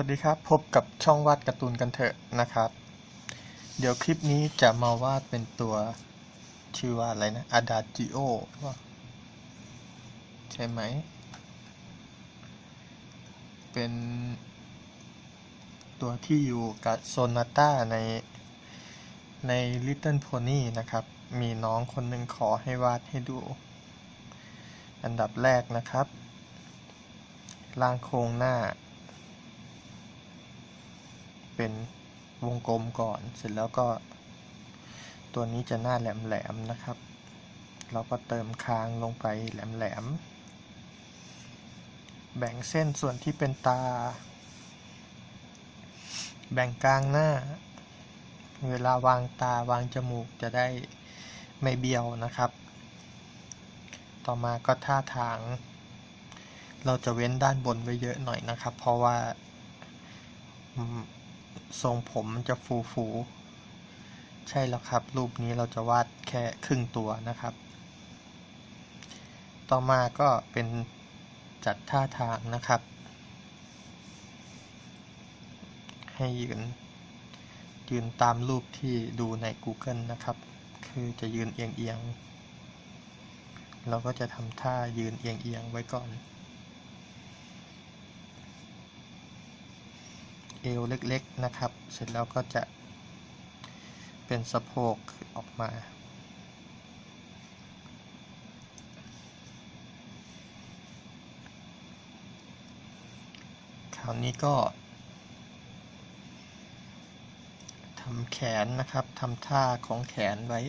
วัสดีครับ พบกับช่องวาดการ์ตูนกันเถอะนะครับ เดี๋ยวคลิปนี้จะมาวาดเป็นตัวชื่อว่าอะไรนะ Adagio ว่าใช่ไหม เป็นตัวที่อยู่กับโซนาต้าในใน Little Pony นะครับ มีน้องคนหนึ่งขอให้วาดให้ดู อันดับแรกนะครับ ล่างโครงหน้า เป็นวงกลมก่อน เสร็จแล้วก็ ตัวนี้จะหน้าแหลมๆนะครับ เราก็เติมคางลงไปแหลมๆ แบ่งเส้นส่วนที่เป็นตา แบ่งกลางหน้า เวลาวางตาวางจมูกจะได้ไม่เบี้ยวนะครับ ต่อมาก็ท่าทาง เราจะเว้นด้านบนไว้เยอะหน่อยนะครับ เพราะว่า ทรงผมจะฟูฟูใช่แล้วครับ รูปนี้เราจะวาดแค่ครึ่งตัวนะครับ ต่อมาก็เป็นจัดท่าทางนะครับ ให้ยืน ยืนตามรูปที่ดูใน Google นะครับ คือจะยืนเอียงๆเราก็จะทำท่ายืนเอียงๆไว้ก่อน อวเล็กๆนะครับ เสร็จแล้วก็จะเป็นสะโพกออกมาคราวนี้ก็ทำแขนนะครับทำท่าของแขนไว้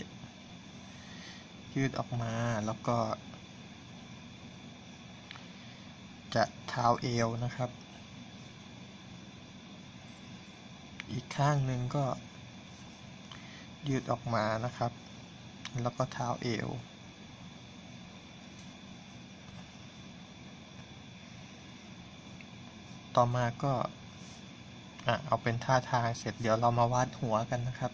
ยืดออกมาแล้วก็ จะเท้าเอวนะครับ อีกข้างหนึ่งก็ ยืดออกมานะครับ แล้วก็เท้าเอว ต่อมาก็เอาเป็นท่าทางเสร็จเดี๋ยวเรามาวาดหัวกันนะครับ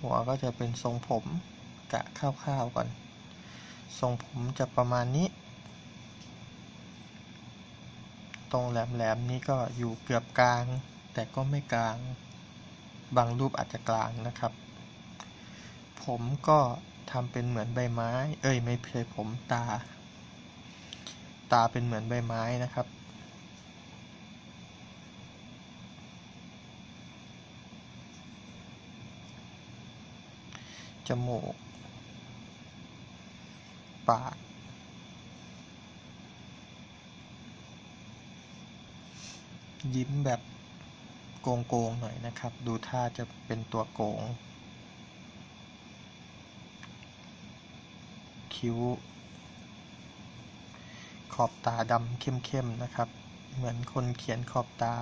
หัวก็จะเป็นทรงผมกะคร่าวๆก่อน ทรงผมจะประมาณนี้ ตรงแหลมๆนี้ก็อยู่เกือบกลาง แต่ก็ไม่กลาง บางรูปอาจจะกลางนะครับ ผมก็ทำเป็นเหมือนใบไม้ เอ้ยไม่ใช่ผมตา ตาเป็นเหมือนใบไม้นะครับ จมูก ปาก ยิ้มแบบโกงๆหน่อยนะครับ ดูท่าจะเป็นตัวโกง คิ้ว ขอบตาดำเข้มๆนะครับ เหมือนคนเขียนขอบตา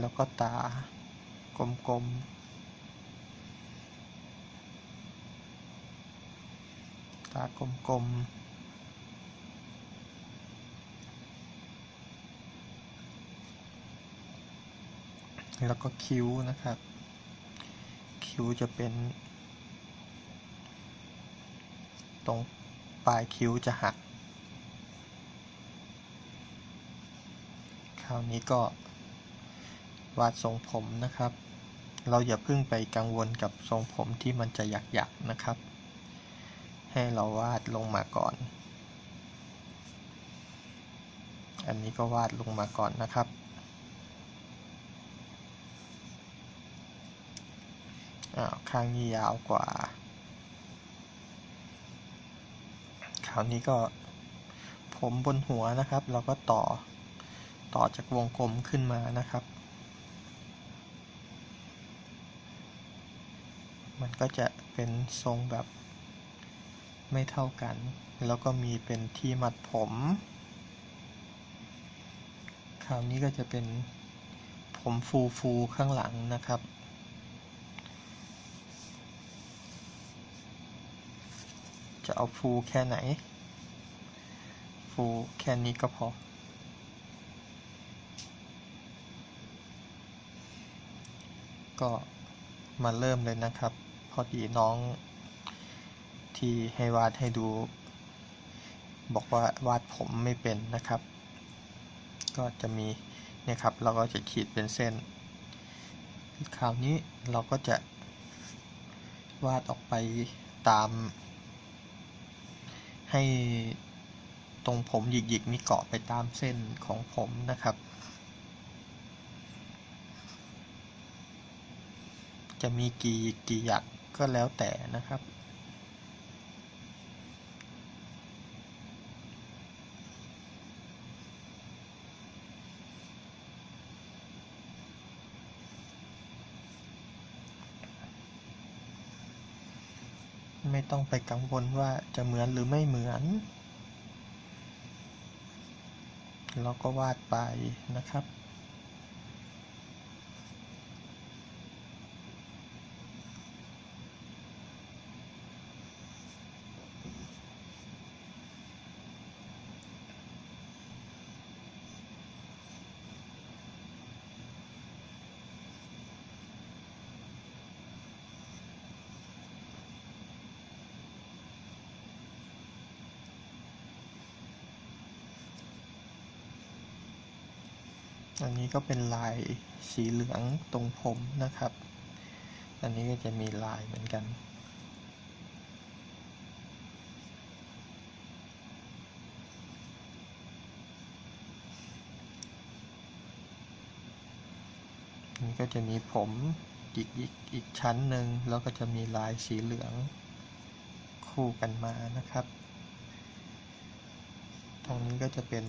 แล้วก็ตากลมๆตากลมๆ แล้วก็คิ้วนะครับ คิ้วจะเป็น ตรงปลายคิ้วจะหัก คราวนี้ก็วาดทรงผมนะครับ เราอย่าเพิ่งไปกังวลกับทรงผมที่มันจะหยักๆนะครับ ให้เราวาดลงมาก่อน อันนี้ก็วาดลงมาก่อนนะครับ ข้างนี้ยาวกว่า คราวนี้ก็ผมบนหัวนะครับ เราก็ต่อต่อจากวงกลมขึ้นมานะครับ มันก็จะเป็นทรงแบบไม่เท่ากัน แล้วก็มีเป็นที่มัดผม คราวนี้ก็จะเป็นผมฟูฟูข้างหลังนะครับ จะเอาฟูแค่ไหน ฟูแค่นี้ก็พอ ก็มาเริ่มเลยนะครับ พอดีน้องที่ให้วาดให้ดู บอกว่าวาดผมไม่เป็นนะครับ ก็จะมีเนี่ยครับ เราก็จะขีดเป็นเส้น คราวนี้เราก็จะวาดออกไปตาม ให้ตรงผมหยิกๆนี่เกาะไปตามเส้นของผมนะครับ จะมีกี่กี่หยักก็แล้วแต่นะครับ ต้องไปกังวลว่าจะเหมือนหรือไม่เหมือน เราก็วาดไปนะครับ อันนี้ก็เป็นลายสีเหลืองตรงผมนะครับ อันนี้ก็จะมีลายเหมือนกัน นี่ก็จะมีผมอีกอีกอีกชั้นหนึ่งแล้วก็จะมีลายสีเหลืองคู่กันมานะครับ ตรงนี้ก็จะเป็น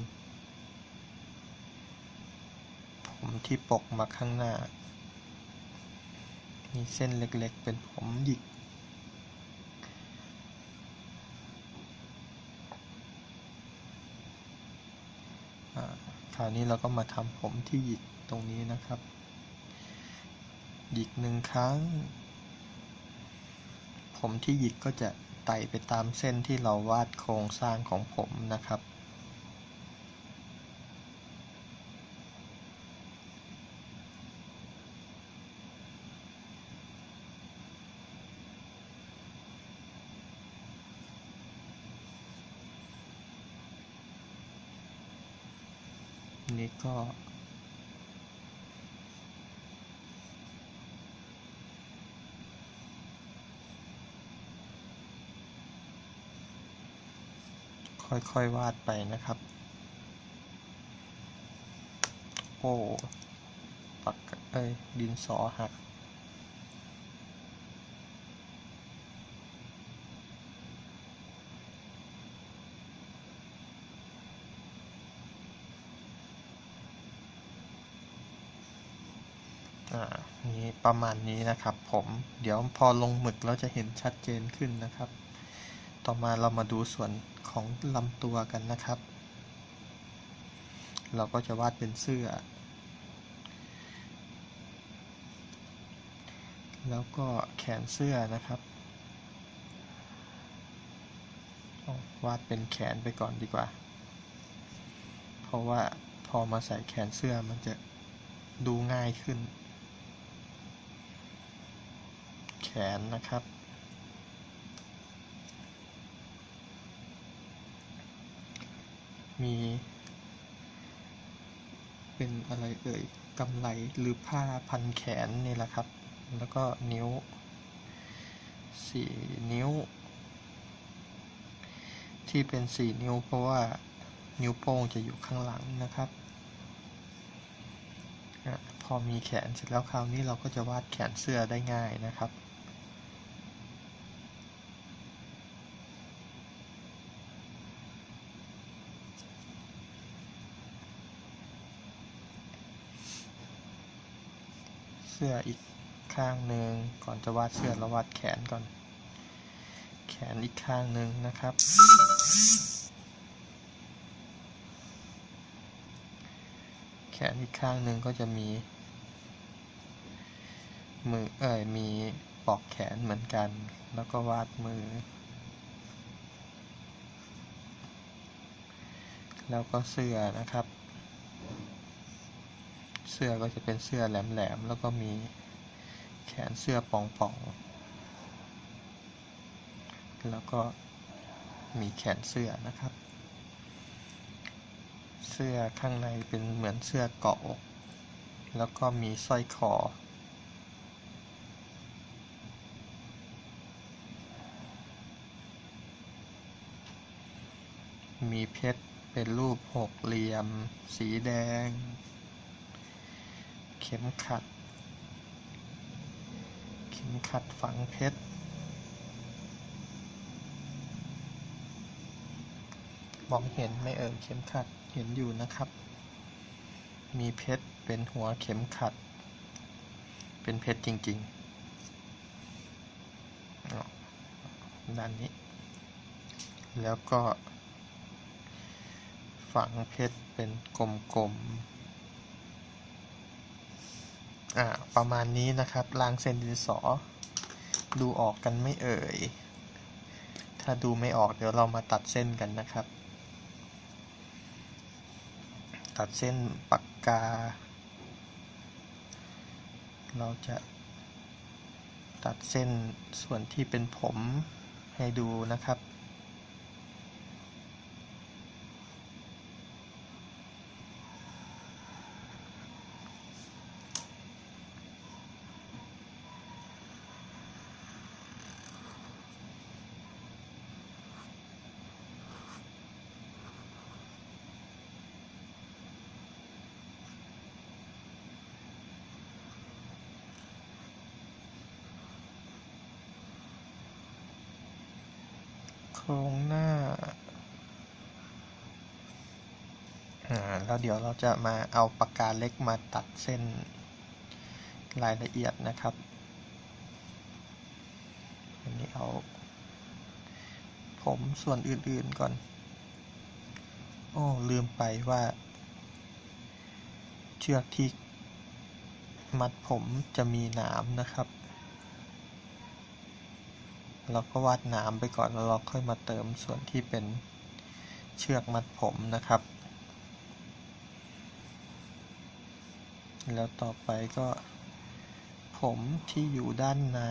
ผมที่ปกมาข้างหน้า มีเส้นเล็กๆ เป็นผมหยิก คราวนี้เราก็มาทำผมที่หยิกตรงนี้นะครับ หยิกหนึ่งครั้ง ผมที่หยิกก็จะไต่ไปตามเส้นที่เราวาดโครงสร้างของผมนะครับ นี้ก็ ค่อยๆวาดไปนะครับ โอ้ ปัก เอ้ย ดินสอหัก อ่านี้ประมาณนี้นะครับ ผมเดี๋ยวพอลงหมึกเราจะเห็นชัดเจนขึ้นนะครับ ต่อมาเรามาดูส่วนของลำตัวกันนะครับ เราก็จะวาดเป็นเสื้อ แล้วก็แขนเสื้อนะครับวาดเป็นแขนไปก่อนดีกว่า เพราะว่าพอมาใส่แขนเสื้อมันจะดูง่ายขึ้น แขนนะครับ มีเป็นอะไรเอ่ยกำไลหรือผ้าพันแขนนี่แหละครับ แล้วก็นิ้วสี่นิ้ว ที่เป็นสี่นิ้วเพราะว่านิ้วโป้งจะอยู่ข้างหลังนะครับอะพอมีแขนเสร็จแล้วคราวนี้เราก็จะวาดแขนเสื้อได้ง่ายนะครับ สื้ออีกข้างหนึ่งก่อนจะวาดเสื้อเราวาดแขนก่อน แขนอีกข้างหนึ่งนะครับ แขนอีกข้างหนึ่งก็จะมี มือเอ่ยมีปลอกแขนเหมือนกัน แล้วก็วาดมือ แล้วก็เสื้อนะครับ เสื้อก็จะเป็นเสื้อแหลมๆ แล้วก็มีแขนเสื้อป่องๆ แล้วก็มีแขนเสื้อนะครับ เสื้อข้างในเป็นเหมือนเสื้อเกาะอก แล้วก็มีสร้อยคอ มีเพชรเป็นรูปหกเหลี่ยม สีแดง เข็มขัด เข็มขัดฝังเพชร มองเห็นไม่เอ่ยเข็มขัดเห็นอยู่นะครับ มีเพชรเป็นหัวเข็มขัด เป็นเพชรจริงๆด้านนี้ แล้วก็ฝังเพชรเป็นกลมๆ อ่าประมาณนี้นะครับลางเส้นดินสอ ดูออกกันไม่เอ่ย ถ้าดูไม่ออกเดี๋ยวเรามาตัดเส้นกันนะครับ ตัดเส้นปากกา เราจะตัดเส้นส่วนที่เป็นผมให้ดูนะครับ รงหน้าอ่าแล้วเดี๋ยวเราจะมาเอาปากกาเล็กมาตัดเส้นรายละเอียดนะครับ อันนี้เอา ผมส่วนอื่นๆก่อน โอ้ลืมไปว่า เชือกที่มัดผมจะมีหนามนะครับ เราก็วาดหนามไปก่อนแล้วเราค่อยมาเติมส่วนที่เป็นเชือกมัดผมนะครับ แล้วต่อไปก็ผมที่อยู่ด้านใน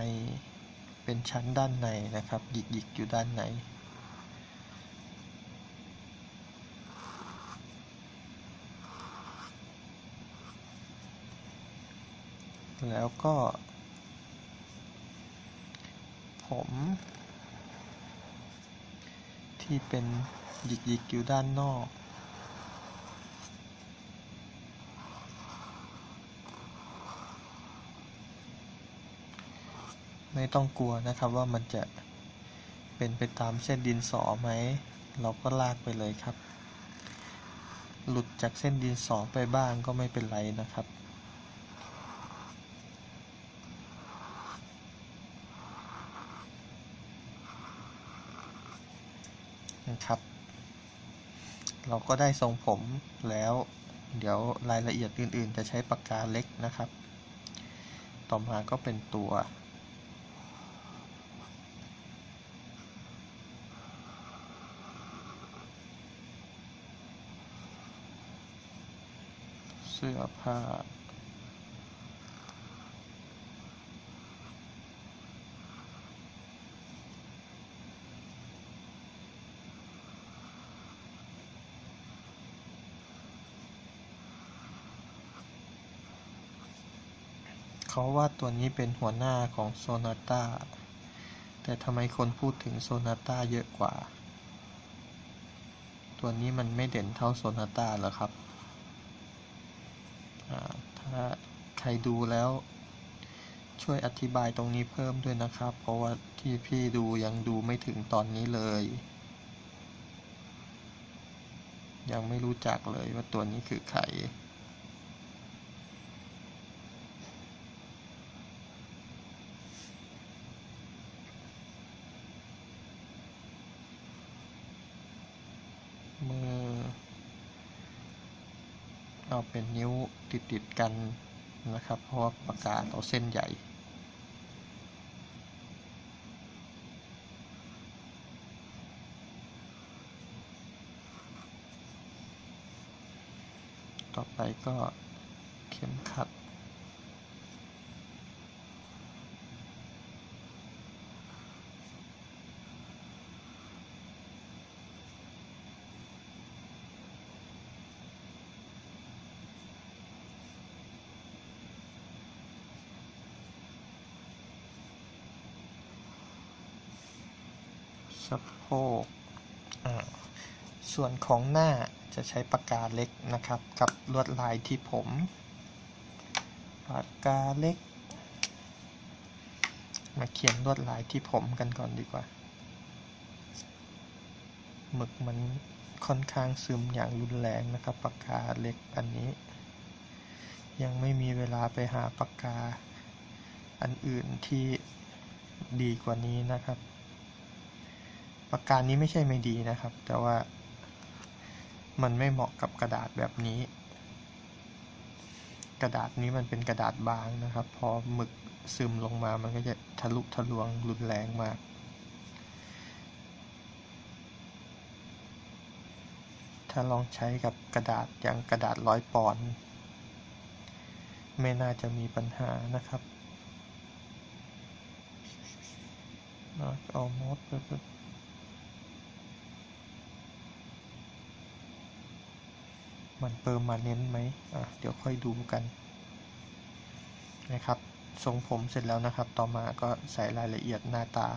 เป็นชั้นด้านในนะครับ หยิกๆอยู่ด้านในแล้วก็ ผม ที่เป็นหยิกๆอยู่ด้านนอกไม่ต้องกลัวนะครับว่ามันจะเป็นไปตามเส้นดินสอไหม เราก็ลากไปเลยครับ หลุดจากเส้นดินสอไปบ้างก็ไม่เป็นไรนะครับนะครับ เราก็ได้ทรงผมแล้ว เดี๋ยวรายละเอียดอื่น ๆ จะใช้ปากกาเล็กนะครับ ต่อมาก็เป็นตัว เสื้อผ้า เขาว่าตัวนี้เป็นหัวหน้าของโซนาต้า แต่ทำไมคนพูดถึงโซนาต้าเยอะกว่า ตัวนี้มันไม่เด่นเท่าโซนาต้าหรอครับ ถ้าใครดูแล้วช่วยอธิบายตรงนี้เพิ่มด้วยนะครับ เพราะว่าที่พี่ดูยังดูไม่ถึงตอนนี้เลย ยังไม่รู้จักเลยว่าตัวนี้คือใคร มือ เอาเป็นนิ้วติดติดๆกันนะครับ เพราะว่าปากกาเราเส้นใหญ่ ต่อไปก็เข็มขัด เสะโพกอ่าส่วนของหน้าจะใช้ปากกาเล็กนะครับ กับลวดลายที่ผม ปากกาเล็ก มาเขียนลวดลายที่ผมกันก่อนดีกว่า หมึกมันค่อนข้างซึมอย่างรุนแรงนะครับ ปากกาเล็กอันนี้ ยังไม่มีเวลาไปหาปากกาอันอื่นที่ดีกว่านี้นะครับ ปากกานี้ไม่ใช่ไม่ดีนะครับ แต่ว่ามันไม่เหมาะกับกระดาษแบบนี้ กระดาษนี้มันเป็นกระดาษบางนะครับ พอหมึกซึมลงมามันก็จะทะลุทะลวงรุนแรงมาก ถ้าลองใช้กับกระดาษอย่างกระดาษร้อยปอนด์ไม่น่าจะมีปัญหานะครับเอ มันเปิมมาเน้นไหมเดี๋ยวค่อยดูกันนะครับทรงผมเสร็จแล้วนะครับ ต่อมาก็ใส่รายละเอียดหน้าตา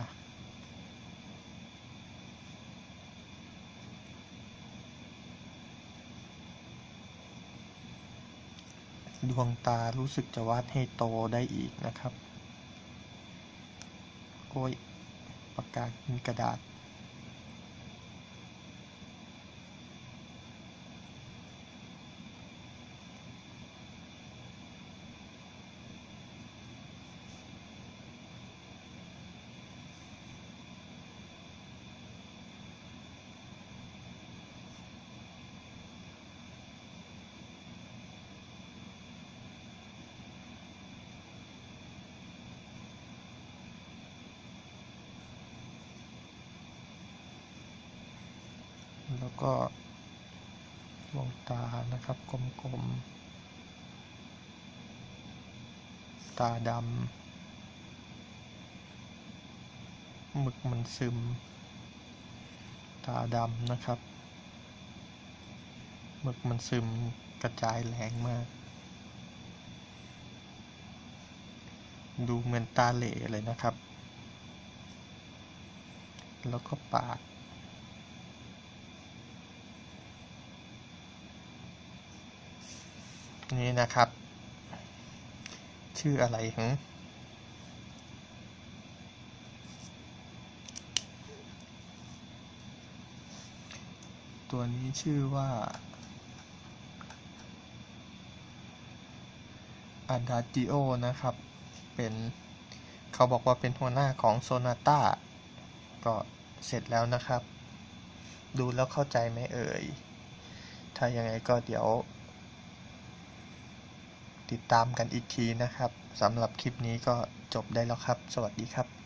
ดวงตารู้สึกจะวาดให้โตได้อีกนะครับ โอ้ยปากกามีกระดาษ แล้วก็ดวงตานะครับกลมๆ ตาดำหมึกมันซึม ตาดำนะครับหมึกมันซึมกระจายแรงมาก ดูเหมือนตาเหล่เลยนะครับ แล้วก็ปาก นี่นะครับ ชื่ออะไรหึตัวนี้ชื่อว่า a d a g i o นะครับ เป็นเขาบอกว่าเป็นหัวหน้าของโซนาต้า ก็เสร็จแล้วนะครับ ดูแล้วเข้าใจไหมเอ่ย ถ้ายังไงก็เดี๋ยว ติดตามกันอีกทีนะครับสำหรับคลิปนี้ก็จบได้แล้วครับ สวัสดีครับ